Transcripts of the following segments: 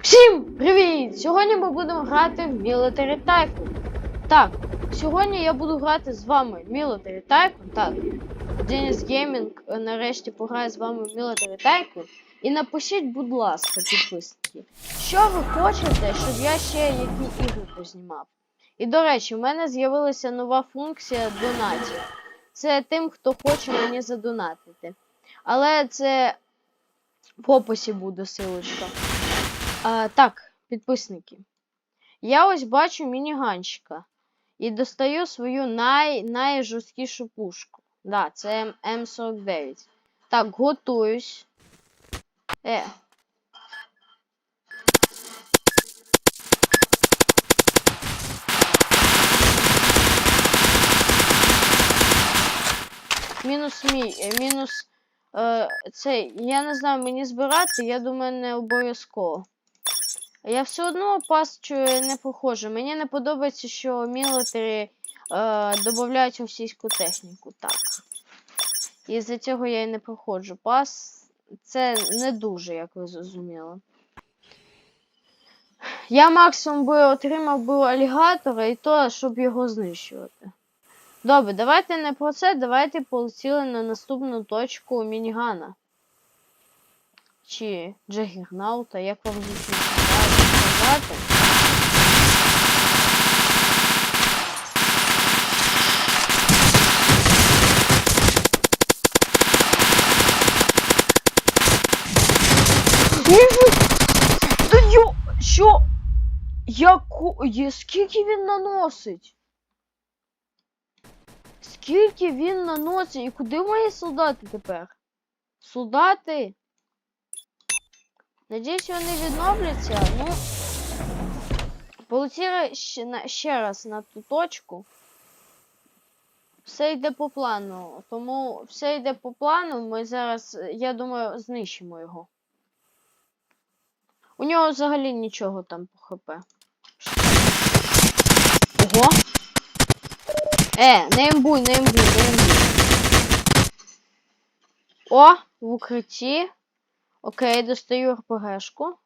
Всім привіт! Сьогодні ми будемо грати в Military Tycoon. Так, сьогодні я буду грати з вами Military Tycoon. Так, Денис Gaming е, нарешті пограє з вами в Military Tycoon. І напишіть, будь ласка, підписники, що ви хочете, щоб я ще які ігри познімав. І до речі, в мене з'явилася нова функція донатів. Це тим, хто хоче мені задонатити. Але це в описі буде силочка. А, так, підписники. Я ось бачу мініганчика. І достаю свою най, найжорсткішу пушку. Да, це М49. Так, готуюсь. Е. Мінус мій. е, Мінус. Е, цей. Я не знаю, мені збирати, я думаю, не обов'язково. Я все одно пастчу не похожу. Мені не подобається, що мілітарі е, додають російську техніку. Так. І з-за цього я і не проходжу. Пас це не дуже, як ви зрозуміли. Я максимум би отримав би алігатора і то, щоб його знищувати. Добре, давайте не про це, давайте полетіли на наступну точку мінігана. Чи Джаггернаута, як вам зручно сказати. Та йо, що? Яку? Є, скільки він наносить? Скільки він наносить? І куди мої солдати тепер? Солдати? Надіюсь, вони відновляться. Ну. Полетіли ще, ще раз на ту точку. Все йде по плану. Тому все йде по плану. Ми зараз, я думаю, знищимо його. У нього взагалі нічого там по ХП. Ого! Е, не імбуй, не імбуй, не імбуй. О, в укритті. Окей, достаю РПГшку.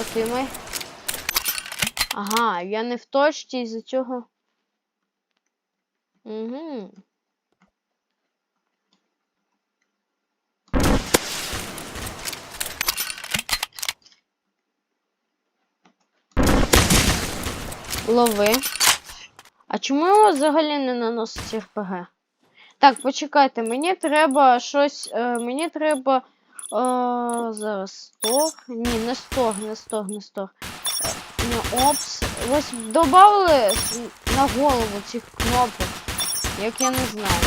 Отримай. Ага, я не в точці із-за цього. Угу. Лови. А чому його взагалі не наносить РПГ? Так, почекайте, мені треба щось. Е, мені треба. Е, зараз стор. Ні, не стор, не стор, не стор. Е, не опс. Ось додали на голову цих кнопок, як я не знаю.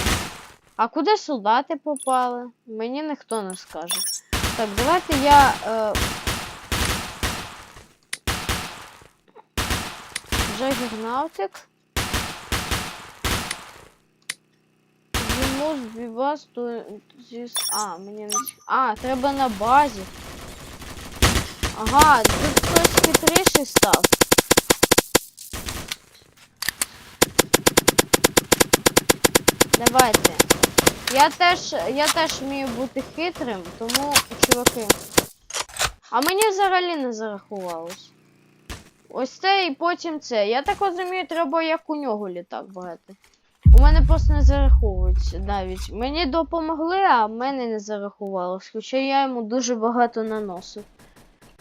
А куди солдати попали? Мені ніхто не скаже. Так, давайте я. Е, Must be bus to. А, мені не... А, треба на базі. Ага, тут хтось хитріший став. Давайте. Я теж, я теж вмію бути хитрим, тому, чуваки. А мені взагалі не зарахувалось. Ось це і потім це. Я так розумію, треба як у нього літак брати. У мене просто не зараховується навіть. Мені допомогли, а в мене не зарахувалось. Хоча я йому дуже багато наносив.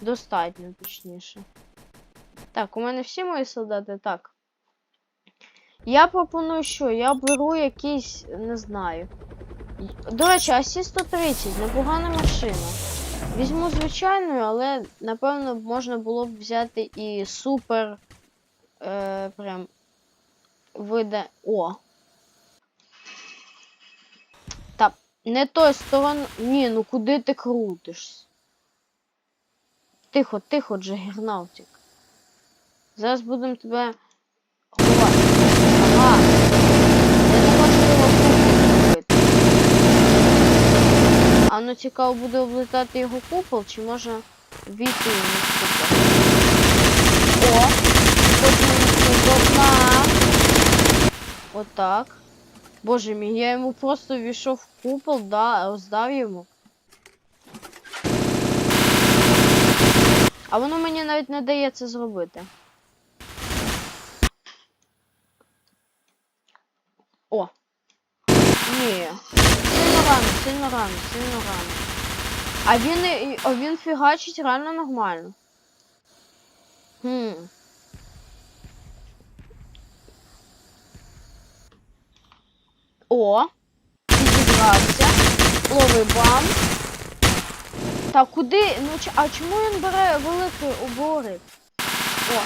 Достатньо, точніше. Так, у мене всі мої солдати так. Я пропоную, що я беру якийсь, не знаю. До речі, Асі 130, непогана машина. Візьму звичайною, але напевно можна було б взяти і супер. Е, прям вида. О. Та не той сторон. Ні, ну куди ти крутишся? Тихо, тихо, Джагернаутик. Зараз будемо тебе ховати. Ага. Я не можу його купити. А ну цікаво буде облетати його купол, чи може війти йому в купол. О! Отак. Боже мій, я йому просто війшов в купол, да, роздав йому. А воно мені навіть не дає це зробити. О! Ні. Рано, сильно рано, сильно рано. А він, а він фігачить реально нормально. Хм. О! Підібрався. Лови бам. Так, куди? Ну а чому він бере великий убори? О.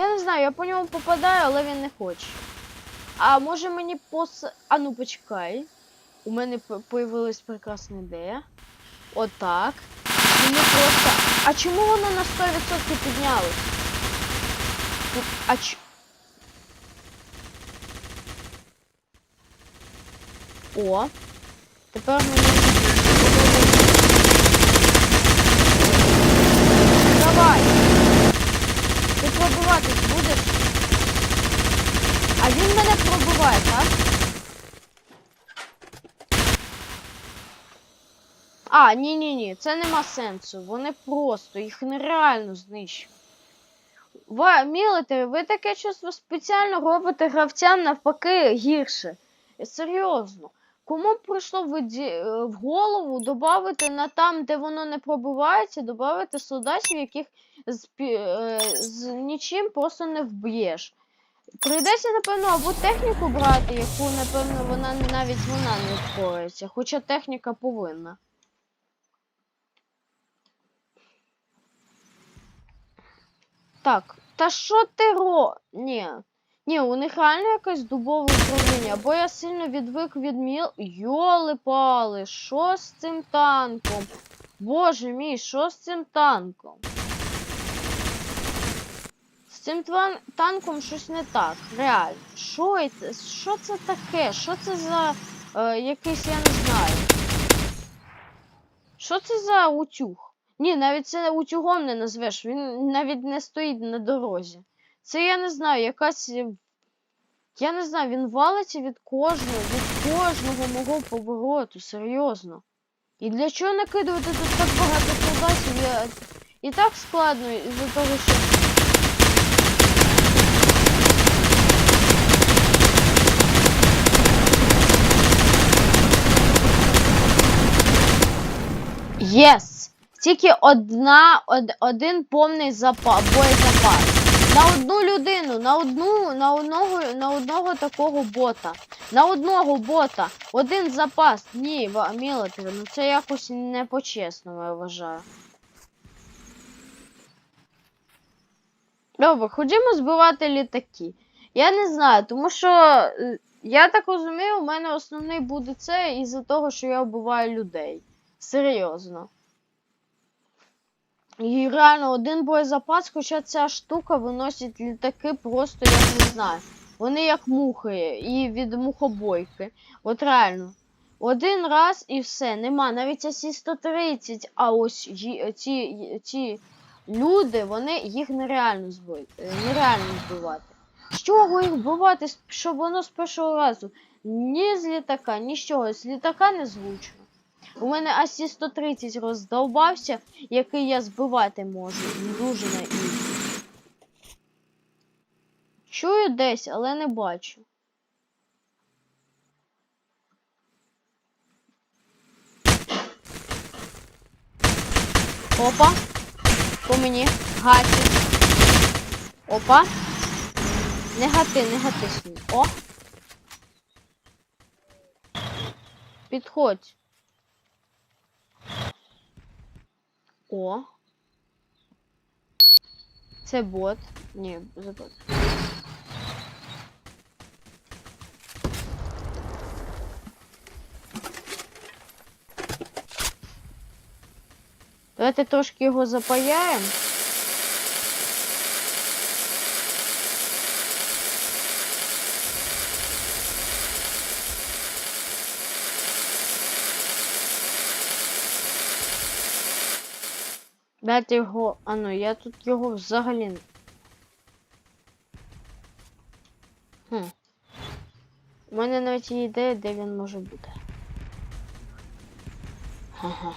Я не знаю, я по ньому попадаю, але він не хоче. А може мені пос. А ну почекай. У мене появилась прекрасна ідея. Отак. Мені просто. А чому воно на 100% піднялось? А ч... О. Тепер мені. Давай. Ти пробиватись будеш? А він мене пробиває, так? А, ні, ні, ні, це нема сенсу. Вони просто, їх нереально. Ви, мілите, ви таке чувство спеціально робите гравцям навпаки гірше. Серйозно. Кому б прийшло в, е, голову додати на там, де воно не пробивається, додати солдатів, яких з, е, з нічим просто не вб'єш. Прийдеться, напевно, або техніку брати, яку, напевно, вона навіть вона не впорається, хоча техніка повинна. Так, та що ти ро? Ні. Ні, у них реально якесь дубове управління, бо я сильно відвик від міл. Йоли-пали, що з цим танком? Боже мій, що з цим танком? Цим танком щось не так, реально. Що це? Що це таке? Що це за е, якийсь, я не знаю. Що це за утюг? Ні, навіть це утюгом не назвеш, він навіть не стоїть на дорозі. Це я не знаю, якась. Я не знаю, він валиться від кожного, від кожного мого повороту, серйозно. І для чого накидувати тут так багато солдатів? Я... І так складно із-за того, що. Єс! Тільки одна, од, один повний запас, боєзапас. На одну людину, на одну, на одного, на одного такого бота. На одного бота. Один запас. Ні, ва- ну це якось не по-чесному, я вважаю. Добре, ходімо збивати літаки. Я не знаю, тому що е, я так розумію, у мене основний буде це із-за того, що я вбиваю людей. Серйозно. І реально один боєзапас, хоча ця штука виносить літаки просто, я не знаю. Вони як мухи і від мухобойки. От реально. Один раз і все, нема. Навіть ці 130, а ось ці, ці люди, вони їх нереально збити. Нереально збивати. З чого їх вбивати, щоб воно з першого разу? Ні з літака, ні з чого. З літака не звучно. У мене Асі 130 роздовбався, який я збивати можу. Дуже на ізі. Чую десь, але не бачу. Опа. По мені. Гаті. Опа. Не гати, не гати. О. Підходь. О. Це бот. Ні, за бот. Давайте трошки його запаяємо. Дайте його. А ну, я тут його взагалі. Хм. У мене навіть є ідея, де він може бути. Ага.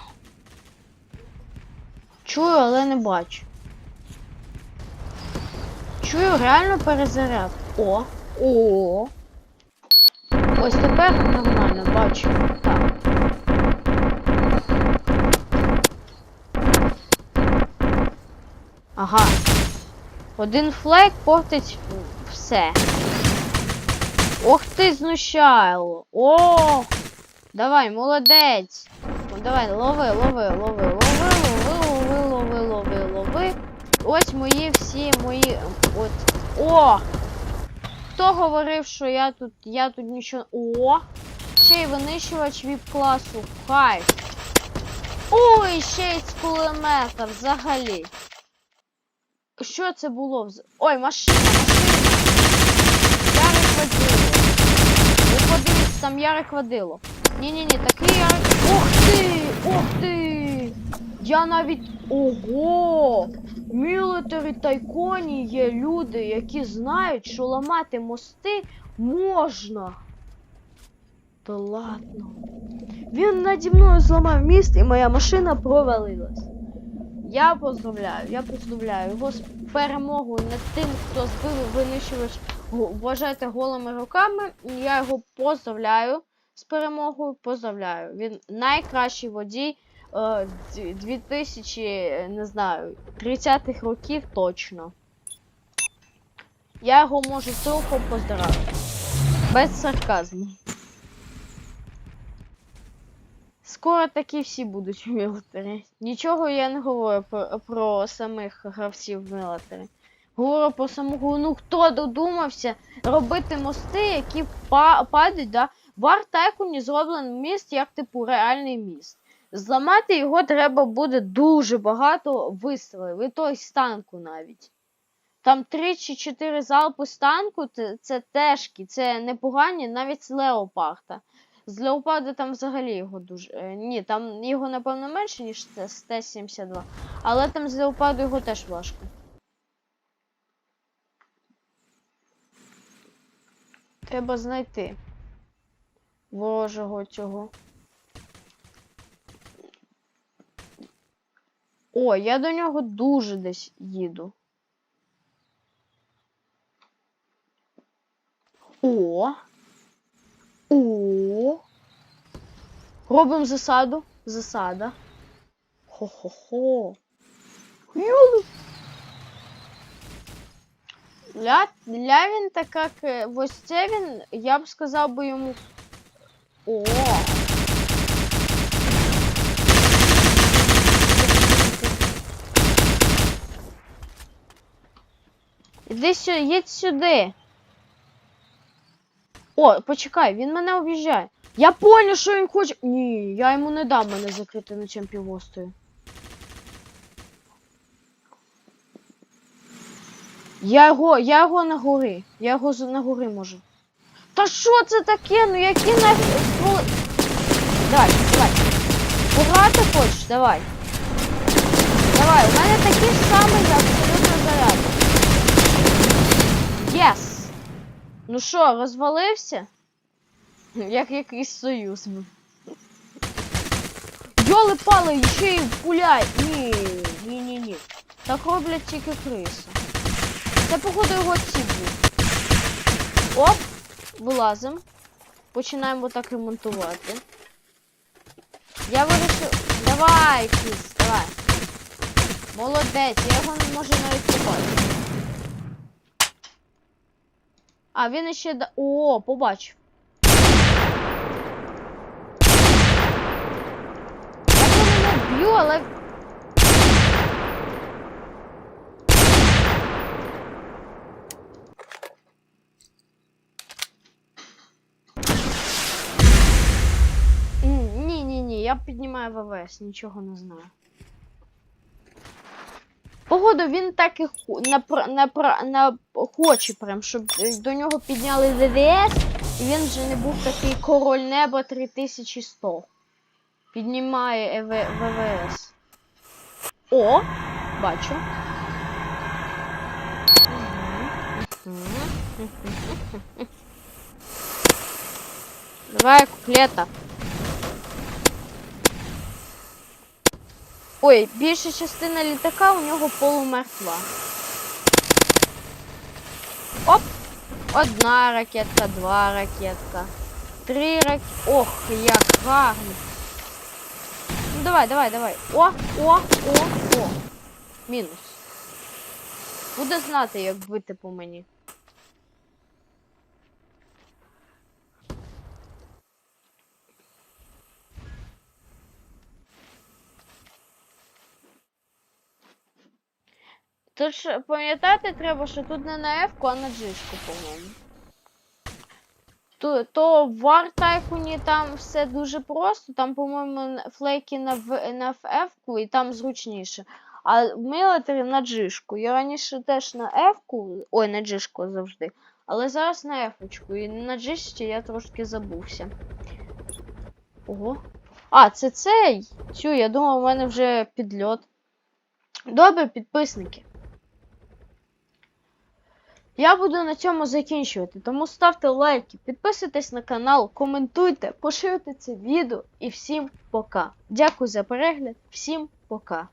Чую, але не бачу. Чую реально перезаряд. О! О! Ось тепер нормально бачу. Так. Ага. Один флейк портить все. Ох ти знущайло. О! Давай, молодець. Ну, давай, лови, лови, лови, лови, лови, лови, лови, лови, лови. Ось мої всі мої. От. О! Хто говорив, що я тут. Я тут нічого. О! Ще й винищувач віп класу. Хай. Ой, ще й з кулемета взагалі. Що це було? вз- Ой, машина, машина. Ярик водило. Ви подивіться, там Ярик водило. Ні-ні-ні, такий Ярик. Ух ти! Ух ти! Я навіть. Ого! В Мілітарі Тайконі є люди, які знають, що ламати мости можна. Та ладно. Він наді мною зламав міст і моя машина провалилась. Я поздравляю, я поздравляю його з перемогою над тим, хто збив винищувач, вважайте голими руками. Я його поздравляю з перемогою. Поздравляю. Він найкращий водій е, 2000, не знаю, 30-х років точно. Я його можу тільки поздравити. Без сарказму. Скоро такі всі будуть в мілітарі. Нічого я не говорю про, про самих гравців в мілітарі. Говорю про самого, ну хто додумався робити мости, які па- падають, да? В Артекуні зроблений міст як типу реальний міст. Зламати його треба буде дуже багато вистрілів, і то й з танку навіть. Там 3 чи 4 залпи з танку це, тежкі, це непогані навіть з леопарда. З леопарда там взагалі його дуже. е, Ні, там його напевно менше, ніж це з Т-72. Але там з леопарду його теж важко. Треба знайти ворожого цього. О, я до нього дуже десь їду. О. О. Робимо засаду. Засада. Хо-хо-хо. Юлу. Ля, ля він така, к- ось це він, я б сказав би йому. О. Іди сюди, їдь сюди. О, почекай, він мене об'їжджає. Я понял, що він хоче. Ні, я йому не дам мене закрити на чим півостою. Я його, я його на гори. Я його на гори можу. Та що це таке? Ну які нафіг. Давай, давай. Пограти хочеш? Давай. Давай, у мене такі ж самі абсолютно заряд. Єс! Ну що, розвалився? Як якийсь союз. Йоли пали, ще й пуляй. Ні, ні, ні, ні. Так роблять тільки криси. Це походу його ці. Оп, вилазим. Починаємо так ремонтувати. Я вирішив. Давай, кіс, давай. Молодець, я його не можу навіть побачити. А він іще да. О, побачив. Я ньому б'ю, але. Ні, ні, ні, я піднімаю ВВС, нічого не знаю. Погоду, він так і напра- на, хоче прям, щоб е, до нього підняли ВВС, і він вже не був такий король неба 3100. Піднімає ЕВ, ВВС. О, бачу. Давай, куплета. Ой, більша частина літака у нього полумертва. Оп! Одна ракетка, два ракетка, три рак... Ох, як гарно. Ну давай, давай, давай. О, о, о, о. Мінус. Буде знати, як бити по мені. Тож пам'ятати треба, що тут не на F, а на G, по-моєму. То, в War Tycoon там все дуже просто, там, по-моєму, флейки на, на F і там зручніше. А в Military на G. Я раніше теж на F, ой, на G завжди. Але зараз на F. І на G я трошки забувся. Ого. А, це цей. Цю, я думав, у мене вже підльот. Добре, підписники. Я буду на цьому закінчувати, тому ставте лайки, підписуйтесь на канал, коментуйте, поширюйте це відео і всім пока. Дякую за перегляд, всім пока.